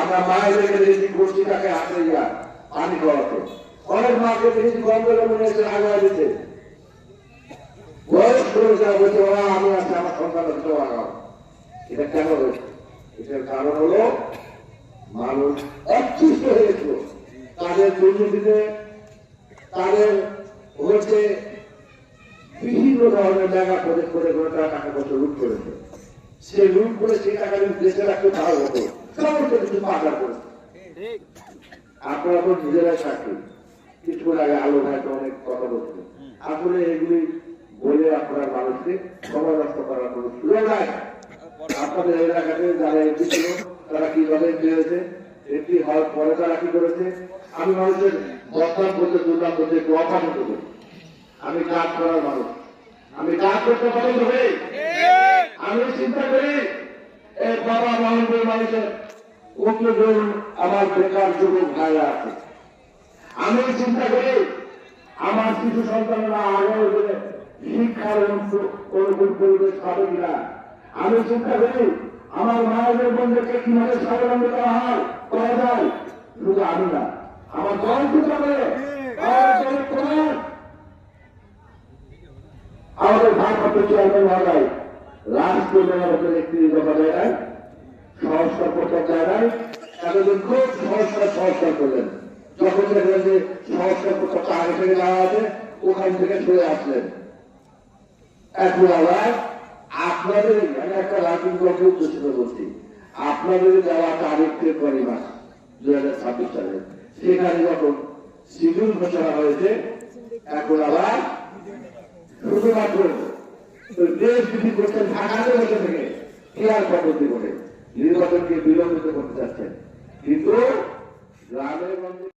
আমরা মায়েদেরকে দেখেছি তাকে হাতে যা পানি খাওয়াতে। অনেক মাকে দেখেছি গন্ধ মনে এসে আগে দিতে। বয়স করে যা বলছে, ওরা, আমি আছি, আমার সন্তান হচ্ছে লাগাও এটা কেন হয়েছে? এটার কারণ হলো মানুষ অচ্ছুষ্ট হয়েছিল। তাদের দুর্নীতিতে, তাদের হচ্ছে বিভিন্ন ধরনের জায়গা প্রজেক্ট করে করে তারা টাকা পয়সা লুট করেছে। সে লুট করে সেই টাকা যদি দেশে রাখতে তাও হতো। আপনারা তো নিজেরাই সাক্ষী। কিছুক্ষণ আগে আলো অনেক কথা বলছে আসলে এগুলি বলে আপনার মানুষকে সময় করার কোনো সুযোগ নাই। আপনাদের এলাকাতে যারা এমপি তারা কীভাবে এমপি হওয়ার পরে তারা কি করেছে? আমি মানুষের বদনাম করতে, দুর্নাম করতে একটু অপছন্দ করি। আমি কাজ করার মানুষ। আমি কাজ করতে পছন্দ করি। আমি চিন্তা করি এই বাবা মানুষের মানুষের কতজন আমার বেকার যুবক ভাইরা আছে। আমি চিন্তা করি, আমার শিশু সন্তানরা দিনে শিক্ষার অনু- অনুকূল পরিবেশ পাবে কিনা আমি চিন্তা করি, আমার মায়েদের বন্ধুকে কীভাবে স্বাবলম্বী করা হয়, করা যায়? শুধু আমি না, আমার দল চিন্তা করে আমাদের ভারপ্রাপ্ত চেয়ারম্যান মহোদয় রাষ্ট্র মেয়রের একটি দফা দেয় সংস্কার করতে নাই, এতদিন খুব সংস্কার সংস্কার করলেন। যখন দেখলেন যে সংস্কার করতে আগে থেকে যাওয়া আছে ওখান থেকে সরে আসলেন। এখন আবার আপনাদের আমি একটা রাজনীতি দলকে উদ্দেশ্য বলছি। আপনাদের দেওয়া তারিখ করি মাস দুই হাজার ছাব্বিশ সালে। সেখানে যখন শিডিউল ঘোষণা হয়েছে এখন আবার শুধুমাত্র দেশ বিধি করছেন ঢাকাতে বসে থেকে নির্বাচনকে বিলম্বিত করতে চাচ্ছেন কিন্তু গ্রামের গঞ্জে